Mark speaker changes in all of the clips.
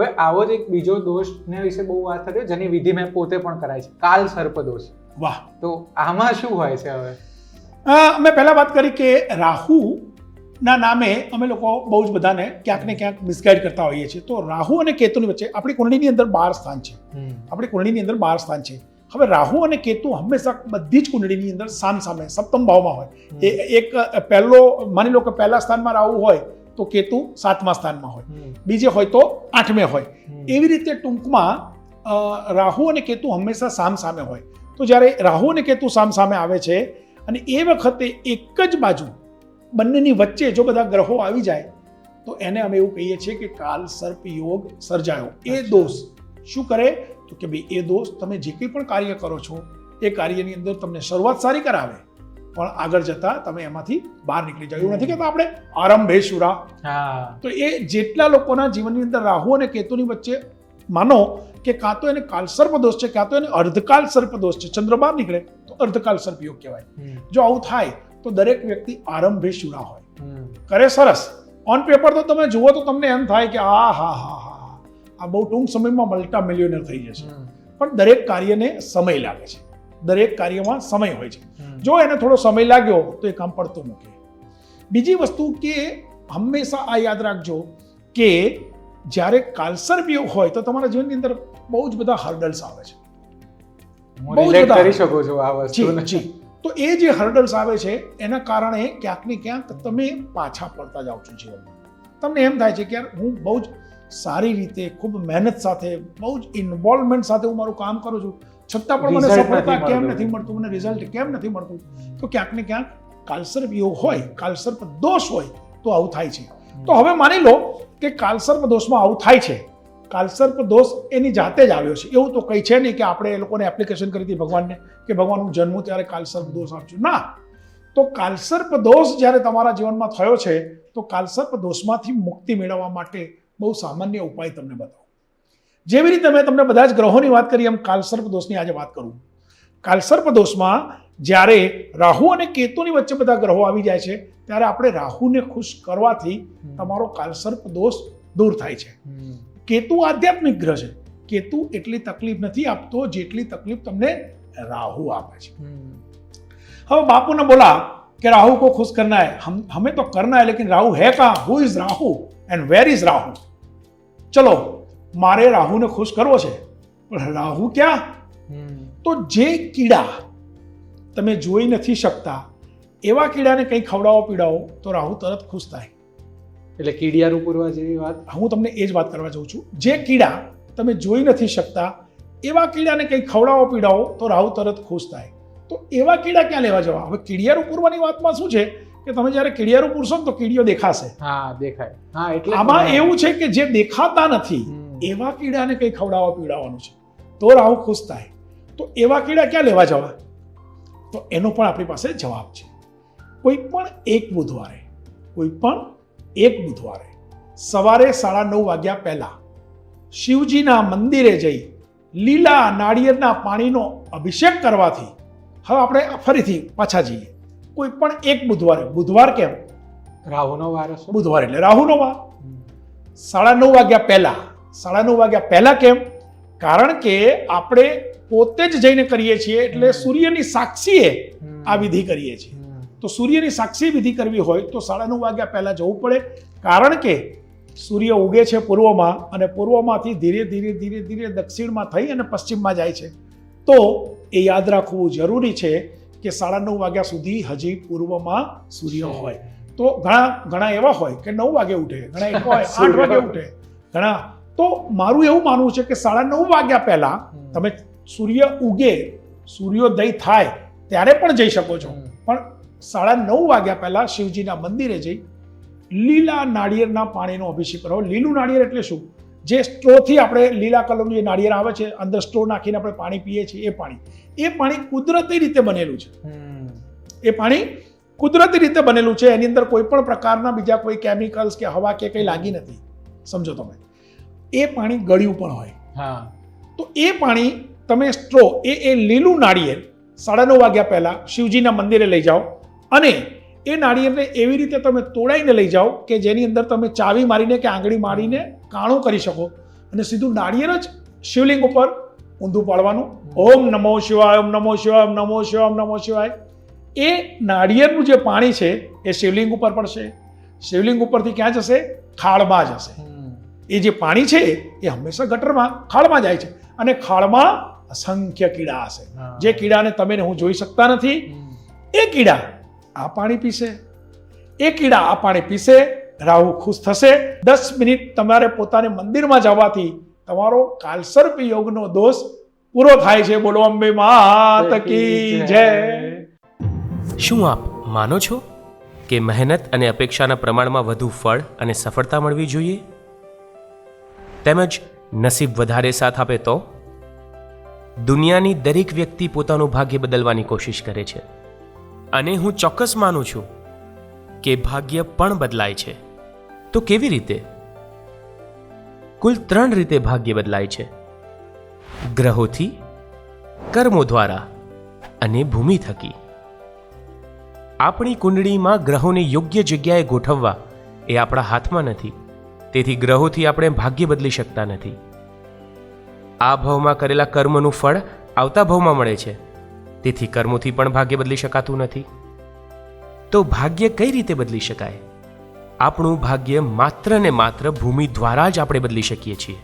Speaker 1: હવે આવો જ એક બીજો દોષ ને વિશે બહુ વાત થતી જેની વિધિ મેં પોતે પણ કરાય છે કાલ સર્પ દોષ.
Speaker 2: વાહ.
Speaker 1: તો આમાં શું હોય છે હવે?
Speaker 2: મેં અમે પહેલા વાત કરી કે રાહુ ના નામે અમે લોકો બહુ જ બધાને ક્યાંક ને ક્યાંક મિસગાઈડ કરતા હોઈએ છીએ. તો રાહુ અને કેતુની વચ્ચે આપણી કુંડળીની અંદર બાર સ્થાન છે. આપણી કુંડળીની અંદર બાર સ્થાન છે. હવે રાહુ અને કેતુ હંમેશા બધી જ કુંડળીની અંદર સામ સામે સપ્તમ ભાવમાં હોય. એ એક પહેલો માની લો કે પહેલા સ્થાનમાં રાહુ હોય તો કેતુ સાતમા સ્થાનમાં હોય. બીજે હોય તો આઠમે હોય. એવી રીતે ટૂંકમાં રાહુ અને કેતુ હંમેશા સામ સામે હોય. તો જ્યારે રાહુ અને કેતુ સામ સામે આવે છે અને એ વખતે એક જ બાજુ બંનેની વચ્ચે જો બધા ગ્રહો આવી જાય તો એને અમે એવું કહીએ છીએ કે કાલ સર્પ યોગ સર્જાયો. એ દોષ. શું કરે? તો કે ભાઈ એ દોષ તમે જે કંઈ પણ કાર્ય કરો છો એ કાર્યની અંદર તમને શરૂઆત સારી કરાવે. પણ આગળ જતા તમે એમાંથી બહાર નીકળી જાવ એવું નથી કહેતા આપણે આરંભે શુરા તો એ જેટલા લોકોના જીવનની અંદર રાહુ અને કેતુની વચ્ચે માનો કે કાં તો એને કાલસર્પ દોષ છે કાં તો એને અર્ધકાલ સર્પ દોષ છે. ચંદ્ર બહાર નીકળે તો અર્ધકાલ સર્પ યોગ કહેવાય. જો આવું થાય તો દરેક વ્યક્તિ આરંભે શુરા હોય. કરે સરસ. ઓન પેપર તો તમે જુઓ તો તમને એમ થાય કે આ હા હા હા આ બહુ ટૂંક સમયમાં મલ્ટા મિલિયનર થઈ જશે. પણ દરેક કાર્યને સમય લાગે છે. દરેક કાર્યમાં સમય હોય છે. જો એને થોડો સમય લાગ્યો તો એ કામ પડતું મૂકે. બીજી વસ્તુ કે હંમેશા આ યાદ રાખજો કે જ્યારે કાલસર બી હોય તો તમારા જીવનની અંદર બહુ જ બધા હર્ડલ્સ આવે છે. બહુ જ બધા.
Speaker 1: કરી શકું છું આ
Speaker 2: જી તો એ જે હર્ડલ્સ આવે છે એના કારણે ક્યાંક ને ક્યાંક તમે પાછા પડતા જાઓ છો જીવનમાં. તમને એમ થાય છે કે યાર હું બહુ જ સારી રીતે ખૂબ મહેનત સાથે બહુ જ ઇન્વોલ્વમેન્ટ સાથે હું મારું કામ કરું છું. છતાં પણ મને સફળતા કેમ નથી મળતું? મને રિઝલ્ટ કેમ નથી મળતું? તો ક્યાંક ને ક્યાંક કાલસર્પ યોગ હોય કાલસર્પ દોષ હોય તો આવું થાય છે. તો હવે માની લો કે કાલસર્પ દોષમાં આવું થાય છે. કાલસર્પ દોષ એની જાતે જ આવ્યો છે. એવું તો કંઈ છે નહીં કે આપણે એ લોકોને એપ્લિકેશન કરી હતી ભગવાનને કે ભગવાન હું જન્મું ત્યારે કાલસર્પ દોષ આપજો. ના. તો કાલસર્પ દોષ જ્યારે તમારા જીવનમાં થયો છે તો કાલસર્પ દોષમાંથી મુક્તિ મેળવવા માટે બહુ સામાન્ય ઉપાય તમને બતાવો જેવી રીતે મેં તમને બધા જ ગ્રહોની વાત કરી એમ કાલસર્પ દોષની આજે વાત કરું કાલસર્પ દોષમાં જ્યારે રાહુ અને કેતુની વચ્ચે બધા ગ્રહો આવી જાય છે ત્યારે આપણે રાહુને ખુશ કરવાથી તમારો કાલસર્પ દોષ દૂર થાય છે
Speaker 1: હમ.
Speaker 2: કેતુ આધ્યાત્મિક ગ્રહ છે કેતુ એટલી તકલીફ નથી આપતો જેટલી તકલીફ તમને રાહુ આપે છે
Speaker 1: હમ.
Speaker 2: હવે बापू ने बोला कि राहु को खुश करना है हम हमें तो करना है लेकिन राहु है कहाँ who is Rahu and where is Rahu चलो મારે રાહુને ખુશ કરવો છે. પણ રાહુ ક્યાં? તો જે કીડા તમે જોઈ નથી શકતા એવા કીડાને કંઈ ખવડાવો પીડાવો તો રાહુ તરત ખુશ થાય.
Speaker 1: એટલે કીડિયાનું પૂરવા જેવી વાત?
Speaker 2: હું તમને એ જ વાત કરવા જાઉં છું. જે કીડા તમે જોઈ નથી શકતા એવા કીડાને કંઈ ખવડાવો પીડાવો તો રાહુ તરત ખુશ થાય. તો એવા કીડા ક્યાં લેવા જવા? હવે કીડિયારું પૂરવાની વાતમાં શું છે? કે તમે જ્યારે કીડિયારું પૂરશો ને તો કીડીઓ દેખાશે.
Speaker 1: હા દેખાય. હા એટલે
Speaker 2: આમાં એવું છે કે જે દેખાતા નથી એવા કીડાને કંઈ ખવડાવવા પીડાવવાનું છે. તો રાહુ ખુશ થાય. તો એવા કીડા ક્યાં લેવા જવા? તો એનો પણ આપણી પાસે જવાબ છે. કોઈ પણ એક બુધવારે કોઈ પણ એક બુધવારે સવારે સાડા નવ વાગ્યા પહેલા શિવજીના મંદિરે જઈ લીલા નાળિયેરના પાણીનો અભિષેક કરવાથી હવે આપણે ફરીથી પાછા જઈએ. કોઈ પણ એક બુધવારે બુધવાર કેમ?
Speaker 1: રાહુનો વાર
Speaker 2: બુધવાર એટલે રાહુનો વાર. સાડા નવ વાગ્યા પહેલા સાડા નવ વાગ્યા પહેલા કેમ? કારણ કે આપણે પોતે જ જઈને કરીએ છીએ એટલે સૂર્યની સાક્ષીએ આ વિધિ કરીએ છીએ. તો સૂર્યની સાક્ષી વિધિ કરવી હોય તો સાડા નવ વાગ્યા પહેલા જવું પડે. કારણ કે સૂર્ય ઉગે છે પૂર્વમાં અને પૂર્વમાંથી ધીરે ધીરે ધીરે ધીરે દક્ષિણમાં થઈ અને પશ્ચિમમાં જાય છે. તો એ યાદ રાખવું જરૂરી છે કે સાડા નવ વાગ્યા સુધી હજી પૂર્વમાં સૂર્ય હોય. તો ઘણા ઘણા એવા હોય કે નવ વાગે ઉઠે ઘણા એવા હોય આઠ વાગે ઉઠે. ઘણા. તો મારું એવું માનવું છે કે સાડા નવ વાગ્યા પહેલા તમે સૂર્ય ઉગે સૂર્યોદય થાય ત્યારે પણ જઈ શકો છો. પણ સાડા નવ વાગ્યા પહેલા શિવજીના મંદિરે જઈ લીલા નાળિયેરના પાણીનો અભિષેક કરો. લીલું નાળિયેર એટલે શું? જે સ્ટ્રોથી આપણે લીલા કલરનું જે નાળિયેર આવે છે અંદર સ્ટ્રો નાખીને આપણે પાણી પીએ છીએ એ પાણી. એ પાણી કુદરતી રીતે બનેલું છે. એ પાણી કુદરતી રીતે બનેલું છે. એની અંદર કોઈ પણ પ્રકારના બીજા કોઈ કેમિકલ્સ કે હવા કે કંઈ લાગી નથી. સમજો તમે. એ પાણી ગળ્યું પણ હોય.
Speaker 1: હા.
Speaker 2: તો એ પાણી તમે સ્ટ્રો એ એ લીલું નાળિયેર સાડા નવ વાગ્યા પહેલાં શિવજીના મંદિરે લઈ જાઓ અને એ નાળિયેરને એવી રીતે તમે તોડાઈને લઈ જાઓ કે જેની અંદર તમે ચાવી મારીને કે આંગળી મારીને કાણું કરી શકો. અને સીધું નાળિયેર જ શિવલિંગ ઉપર ઊંધું પાડવાનું. ઓમ નમો શિવાય ઓમ નમો શિવાય ઓમ નમો શિવાય ઓમ નમો શિવાય. એ નાળિયેરનું જે પાણી છે એ શિવલિંગ ઉપર પડશે. શિવલિંગ ઉપરથી ક્યાં જશે? ખાળમાં જશે. એ જે પાણી છે એ હંમેશા ગટરમાં ખાળમાં જાય છે. અને ખાળમાં અસંખ્ય કીડા હશે. જે કીડાને તમે હું જોઈ શકતા નથી. એ કીડા આ પાણી પીશે? એ કીડા આ પાણી પીશે રાહુ ખુશ થશે. દસ મિનિટ તમારે પોતાને મંદિરમાં જવાથી તમારો કાલસર્પ યોગનો દોષ પૂરો થાય છે. બોલો અંબે માત કી જય.
Speaker 3: શું આપ માનો છો કે મહેનત અને અપેક્ષાના પ્રમાણમાં વધુ ફળ અને સફળતા મળવી જોઈએ? તેમજ નસીબ વધારે સાથ આપે તો? દુનિયાની દરેક વ્યક્તિ પોતાનું ભાગ્ય બદલવાની કોશિશ કરે છે. અને હું ચોક્કસ માનું છું કે ભાગ્ય પણ બદલાય છે. તો કેવી રીતે? કુલ ત્રણ રીતે ભાગ્ય બદલાય છે. ગ્રહોથી, કર્મો દ્વારા અને ભૂમિ થકી. આપણી કુંડળીમાં ગ્રહોને યોગ્ય જગ્યાએ ગોઠવવા એ આપણા હાથમાં નથી. તેથી ગ્રહોથી આપણે ભાગ્ય બદલી શકતા નથી. આ ભાવમાં કરેલા કર્મનું ફળ આવતા ભાવમાં મળે છે. તેથી કર્મોથી પણ ભાગ્ય બદલી શકાતું નથી. તો ભાગ્ય કઈ રીતે બદલી શકાય? આપણું ભાગ્ય માત્ર ને માત્ર ભૂમિ દ્વારા જ આપણે બદલી શકીએ છીએ.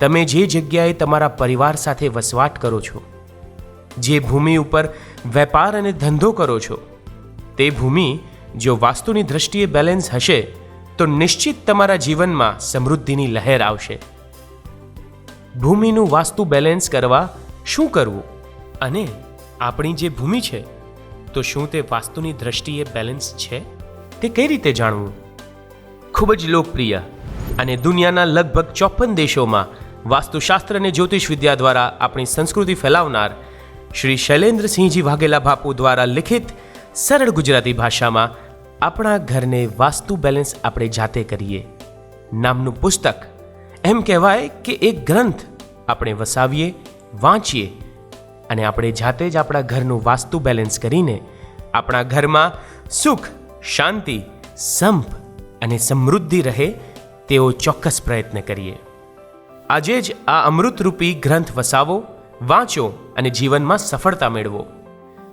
Speaker 3: તમે જે જગ્યાએ તમારા પરિવાર સાથે વસવાટ કરો છો, જે ભૂમિ ઉપર વેપાર અને ધંધો કરો છો, તે ભૂમિ જો વાસ્તુની દ્રષ્ટિએ બેલેન્સ હશે, તો નિશ્ચિત તમારા જીવનમાં સમૃદ્ધિની લહેર આવશે. ભૂમિનું વાસ્તુ બેલેન્સ કરવા શું કરવું અને આપણી જે ભૂમિ છે, તો શું તે વાસ્તુની દ્રષ્ટિએ બેલેન્સ છે? તે કઈ રીતે જાણવું? ખૂબ જ લોકપ્રિય અને દુનિયાના લગભગ ચોપન દેશોમાં વાસ્તુશાસ્ત્ર અને જ્યોતિષ વિદ્યા દ્વારા આપણી સંસ્કૃતિ ફેલાવનાર શ્રી શૈલેન્દ્રસિંહજી વાઘેલા બાપુ દ્વારા લિખિત સરળ ગુજરાતી ભાષામાં આપણા ઘરને વાસ્તુ બેલેન્સ આપણે જાતે કરીએ. નામનું પુસ્તક એમ કહેવાય કે એક ગ્રંથ આપણે વસાવીએ, વાંચીએ અને આપણે જાતે જ આપણા ઘરનું વાસ્તુ બેલેન્સ કરીને આપણા ઘરમાં સુખ, શાંતિ, સંપ અને સમૃદ્ધિ રહે તેવો ચોક્કસ પ્રયત્ન કરીએ. આજે જ આ અમૃતરૂપી ગ્રંથ વસાવો, વાંચો અને જીવનમાં સફળતા મેળવો.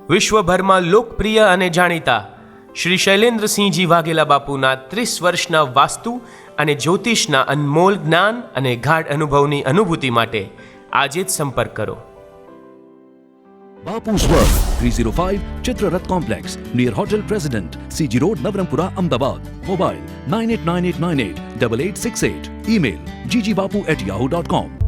Speaker 3: વિશ્વભરમાં લોકપ્રિય અને જાણીતા શ્રી શૈલેન્દ્રસિંહજી વાઘેલા બાપુના ત્રીસ વર્ષના વાસ્તુ અને જ્યોતિષના અનમોલ જ્ઞાન અને ગાઢ અનુભવની અનુભૂતિ માટે આજે જ સંપર્ક કરો.
Speaker 4: Bapu's World, 305 Chitrarat Complex, near Hotel President, CG Road, Navarampura, Ahmedabad. Mobile 989898 8868. Email ggbapu at yahoo.com.